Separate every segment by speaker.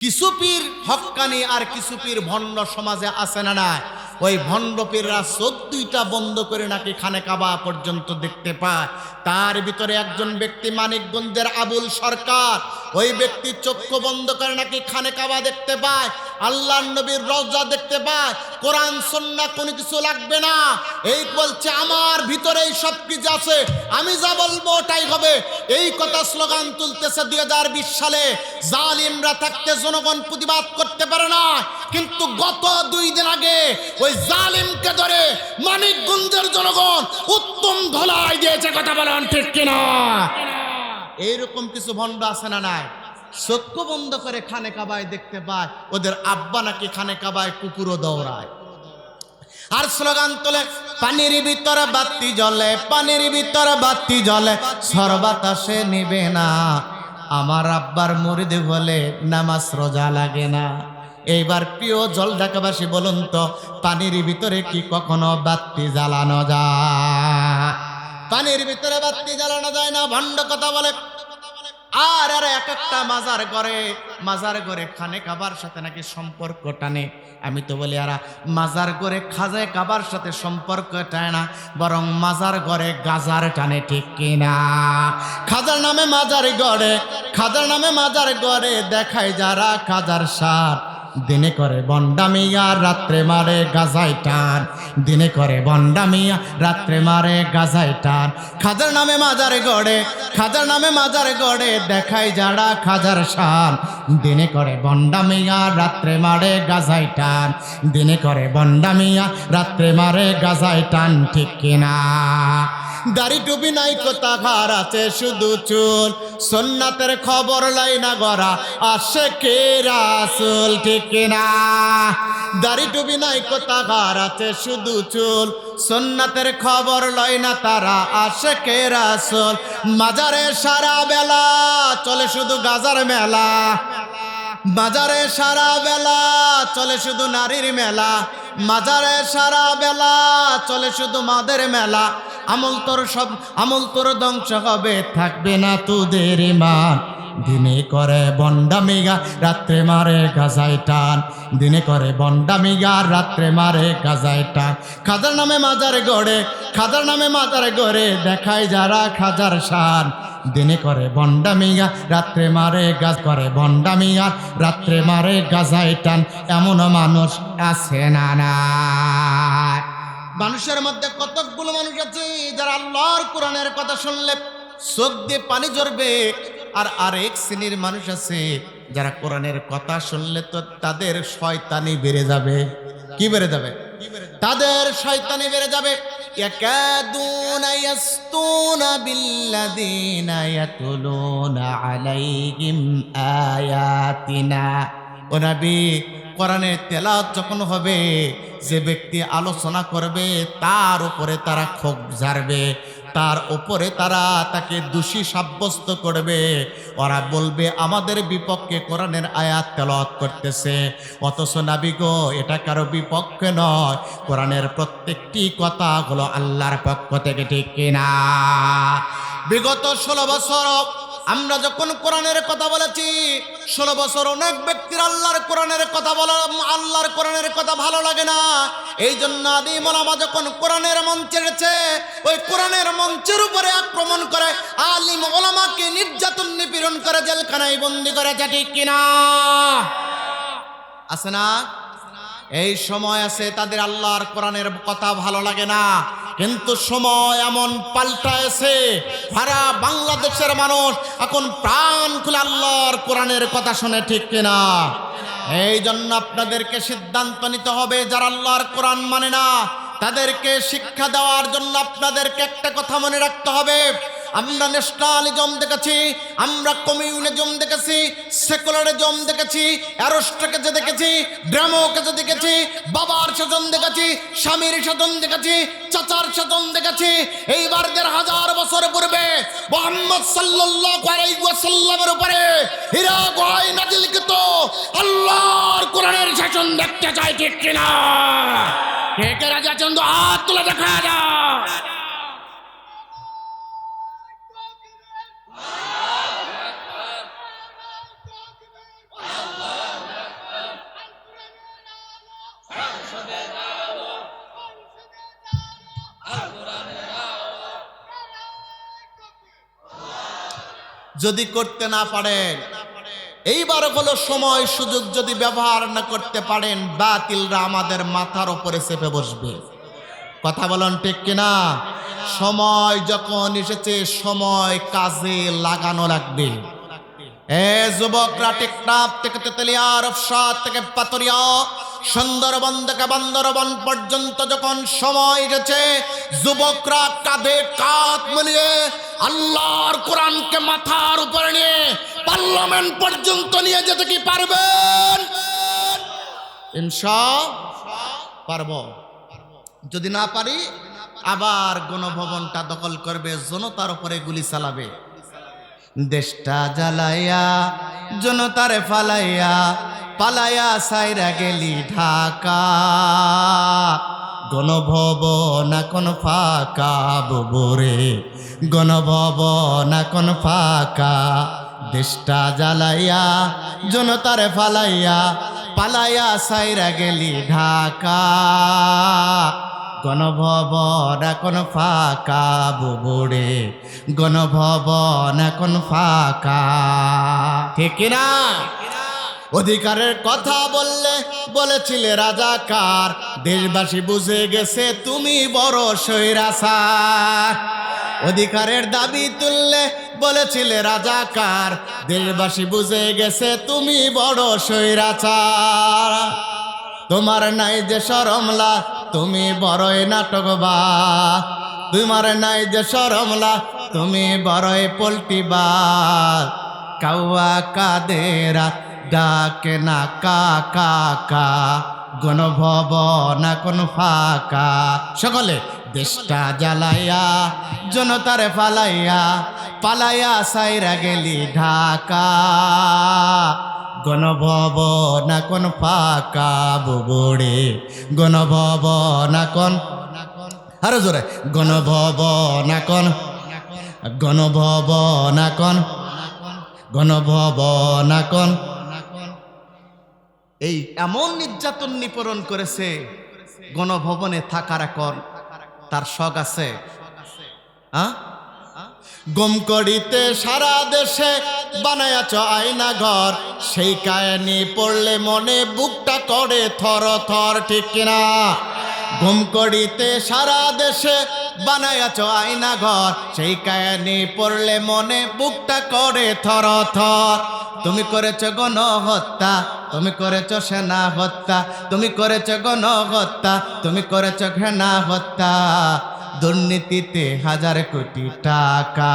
Speaker 1: কিছু পীর হক্কানি আর কিছু পীর ভণ্ড সমাজে আছে না না ওই ভণ্ড পীররা চোখ দুইটা বন্ধ করে নাকি খানে কাবা পর্যন্ত দেখতে পায়। তার ভিতরে একজন ব্যক্তি মানিকগঞ্জের আবুল সরকার। ওই ব্যক্তি চক্ষু বন্ধ করে নাকি খানে কাবা দেখতে পায়। আল্লাহ নবীর রওজা দেখতে পায়। কোরআন সন্না কোনো কিছু লাগবে না। এই বলছে, আমার ভিতরে এই সব কিছু আছে। আমি যা বলব ওটাই হবে। এই কথা স্লোগান তুলতেছে দুই হাজার বিশ সালে। জালিমরা থাকতে জনগণ প্রতিবাদ করতে পারে না। কিন্তু গত দুই দিন আগে ওই জালিমকে ধরে মানিকগঞ্জের জনগণ উত্তম ধলাই দিয়েছে, কথা বলেন ঠিক কিনা? এইরকম কিছু ভণ্ড আছে না নাই? চক্ষু বন্ধ করে খানে কাবায় দেখতে পায়, ওদের আব্বা নাকি খানে কাবায় কুকুরও দৌড়ায়। আর স্লোগান তোলে, পানির ভিতরে বাতি জ্বলে, পানির ভিতরে বাতি জ্বলে, সর্বাতাসে নিবে না। আমার আব্বার মুরিদ হলে নামাজ রোজা লাগে না। এইবার প্রিয় জল ঢাকাবাসী বলুন তো, পানির ভিতরে কি কখনো বাতি জ্বালানো যায়? পানির ভিতরে বাতি জ্বালানো যায় না, ভণ্ড কথা বলে। আর আর এক একটা মাজার করে মাজার করে খানে কাবার সাথে নাকি সম্পর্ক টানে। আমি তো বলি, আর, মাজার করে খাজায় কাবার সাথে সম্পর্ক টানে না, বরং মাজার ঘরে গাজার টানে, ঠিক কিনা খাজার নামে মাজার গড়ে খাজার নামে মাজার গড়ে দেখায় যারা খাজার সার দিনে করে বন্ডামিয়া, রাত্রে মারে গাজাই টান। দিনে করে বন্ডামিয়া, রাত্রে মারে গাজাই টান। খাজার নামে মাজার গড়ে, খাজার নামে মাজার গড়ে দেখায় যারা খাজার শান। দিনে করে বন্ডামিয়া, রাত্রে মারে গাজাই টান। দিনে করে বন্ডামিয়া, রাত্রে মারে গাজাই টান, ঠিক কিনা? দাড়ি টুপি নাই কোথা ঘর আছে শুধু চুল। সোননাথের খবর লাই না গড়া, আসে কে রাসুল, ঠিক না দাড়ি টুপি নাই কোথা ঘর আছে শুধু চুল। সোননাথের খবর লয় না তারা, আসে কে রাসুল? মাজারে সারা বেলা, চলে শুধু গাজার মেলা। বাজারে সারা বেলা, চলে শুধু নারীর মেলা। মাজারে সারা বেলা, চলে শুধু মাদের মেলা। আমল তোর সব, আমল তোর ধ্বংস হবে। থাকবে না তোদের মান দিনে করে বন্ডামিগা রাত্রে মারে গাজাই টান। দিনে করে বন্ডামিগা রাত্রে মারে গাজাই টান। খাজার নামে মাজার গড়ে খাজার নামে মাজার গড়ে, দেখায় যারা খাজার সান দিনে করে বন্ডামিয়া রাত্রে মারে গাছ করে বন্ডামিয়া রাত্রে মারে গাজাই টান। এমন মানুষ আছে না না মানুষের মধ্যে কতকগুলো মানুষ আছে যারা আল্লাহর কোরআনের কথা শুনলে চোখ দিয়ে পানি ঝরবে আর আরেক শ্রেণীর মানুষ আছে যারা কোরআনের কথা শুনলে তো তাদের শয়তানি বেড়ে যাবে কি বেড়ে যাবে তাদের শয়তানি বেড়ে যাবে يكادون يسطون بالذين يتلون عليهم آياتنا ও নবী কোরআনের তেলাওয়াত যখন হবে, যে ব্যক্তি আলোচনা করবে, তার উপরে তারা ক্ষোভ ঝাড়বে, তার উপরে তারা তাকে দোষী সাব্যস্ত করবে। ওরা বলবে, আমাদের বিপক্ষে কোরআনের আয়াত তেলাওয়াত করতেছে। অথচ নাবি গো, এটা কারও বিপক্ষে নয়। কোরআনের প্রত্যেকটি কথা হলো আল্লাহর পক্ষ থেকে ঠিক কিনা? বিগত ষোলো বছর আমরা যখন কোরআনের কথা বলেছি, ষোলো বছর অনেক ব্যক্তির আল্লাহর কোরআনের কথা বলা, আল্লাহর কোরআনের কথা ভালো লাগে না। এই জন্য আদি মোলামা যখন কোরআনের মঞ্চে গেছে ওই কোরআনের মঞ্চের উপরে আক্রমণ করে, আলিম ওলামাকে নির্যাতন নিপীড়ন করে, জেলখানায় বন্দি করেছে, ঠিক কিনা? আছে না? এই সময় আছে তাদের আল্লাহর কোরআনের কথা ভালো লাগে না। কিন্তু সময় এমন পাল্টায়েছে সারা বাংলাদেশের মানুষ এখন প্রাণ খুলে আল্লাহর কোরআনের কথা শুনে, ঠিক কিনা? এই জন্য আপনাদেরকে সিদ্ধান্ত নিতে হবে, যারা আল্লাহর কোরআন মানে না, তাদেরকে শিক্ষা দেওয়ার জন্য আপনাদেরকে একটা কথা মনে রাখতে হবে। আমরা ন্যাশনালিজম দেখেছি, আমরা কমিউনিজম দেখেছি সেকুলারিজম দেখেছি অ্যারোস্ট্রাকে দেখেছি, ড্রামোকে দেখেছি, বাবার শাসন দেখেছি, স্বামীর শাসন দেখেছি, চাচার শাসন দেখেছি। এইবার দেড় হাজার বছর পূর্বে মোহাম্মদ ওয়াসাল্লামের উপরে হীরা গয় নাজিলকৃত আল্লাহর কোরআনের শাসন দেখতে চাই, ঠিক কিনা? কে কে রাজা চন্দ্র হাত তুলে দেখা যায় যদি করতে না পারেন। এইবার হলো সময়, সুযোগ যদি ব্যবহার না করতে পারেন, বাতিলরা আমাদের মাথার উপরে চেপে বসবে। কথা বলেন ঠিক কিনা? সময় যখন এসেছে, সময় কাজে লাগানো লাগবে। এ যুবকরা টেকনাফ থেকে তেতুলিয়া রফসাদ থেকে পাতরিয়া সুন্দরবন থেকে বান্দরবন পর্যন্ত যখন সময় এসেছে যুবকরা কাঁধে কাঁধ মিলিয়ে আল্লাহর কোরআনকে মাথার উপরে নিয়ে পার্লামেন্ট পর্যন্ত নিয়ে যেতে কি পারবেন? ইনশা পারব। যদি না পারি, আবার গণভবনটা দখল করবে, জনতার উপরে গুলি চালাবে। দেশটা জ্বালাইয়া, জনতারে ফালাইয়া পালাইয়া সাইরা গেলি ঢাকা। গণভব না কোন ফাঁকা বুবুরে। গণভবন কোন ফাঁকা। দেশটা জ্বালাইয়া, জনতারে ফালাইয়া পালাইয়া সাইরা গেলি ঢাকা। গণভবন এখন ফাঁকা বুবুরে। গণভবন এখন ফাঁকা। ঠিক না অধিকারের কথা বললে বলেছিলে রাজাকার। দেশবাসী বুঝে গেছে তুমি বড় সৈরাসার অধিকারের দাবি তুললে বলেছিলে রাজাকার। দেশবাসী বুঝে গেছে তুমি বড় সৈরাচার তোমার নাই যে সরমলা তুমি বড়ই নাটকবা। তোমার নাই যে সরমলা তুমি বড়ই পল্টিবা। কাউয়া কাদেরা ডাকে না কা কা কা। গণভব না কোন ফাঁকা। সকলে দেশটা জ্বালাইয়া, জনতারে ফালাইয়া, পালাইয়া সাইরা গেলি ঢাকা। গণভব না কোন ফাঁকা বুবুড়ে গণভব না কোন আরও জোরে। গণভব না কোন গণভব না কোন গণভব না কোন এই এমন নির্যাতন নিপরণ করেছে, গণভবনে থাকার এখন তার শখ আছে। গম করিতে সারা দেশে বানায়াছ আয়না ঘর, সেই কায়নি পড়লে মনে বুকটা করে থর থর, ঠিক কিনা? গম করিতে সারা দেশে বানায়াছ আয়না ঘর, সেই কায়নি পড়লে মনে বুকটা করে থর থর। তুমি করেছ গণহত্যা তুমি করেছ সেনা হত্যা, তুমি করেছ গণহত্যা, তুমি করেছ ঘৃণা হত্যা। দুর্নীতিতে হাজার কোটি টাকা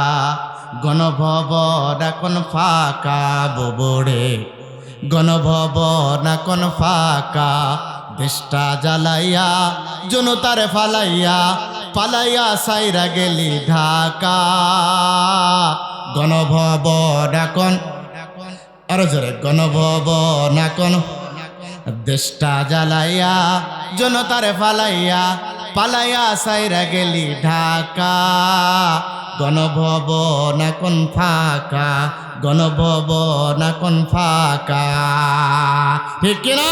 Speaker 1: গণভব ডাকন ফাঁকা, ববড়ে। গণভব ডাকন ফাঁকা, দেশটা জ্বালাইয়া, জনতারে ফালাইয়া পালাইয়া সাইরা গেলি ঢাকা। গণভব ডাকন আরও জোরে গণভব নাকন দেশটা জ্বালাইয়া, জনতারে ফালাইয়া, পালাইয়া সাইরা গেলি ঢাকা। গণভব না কোন ফাঁকা গণভব না কোন ফাঁকা। ঠিক কিনা?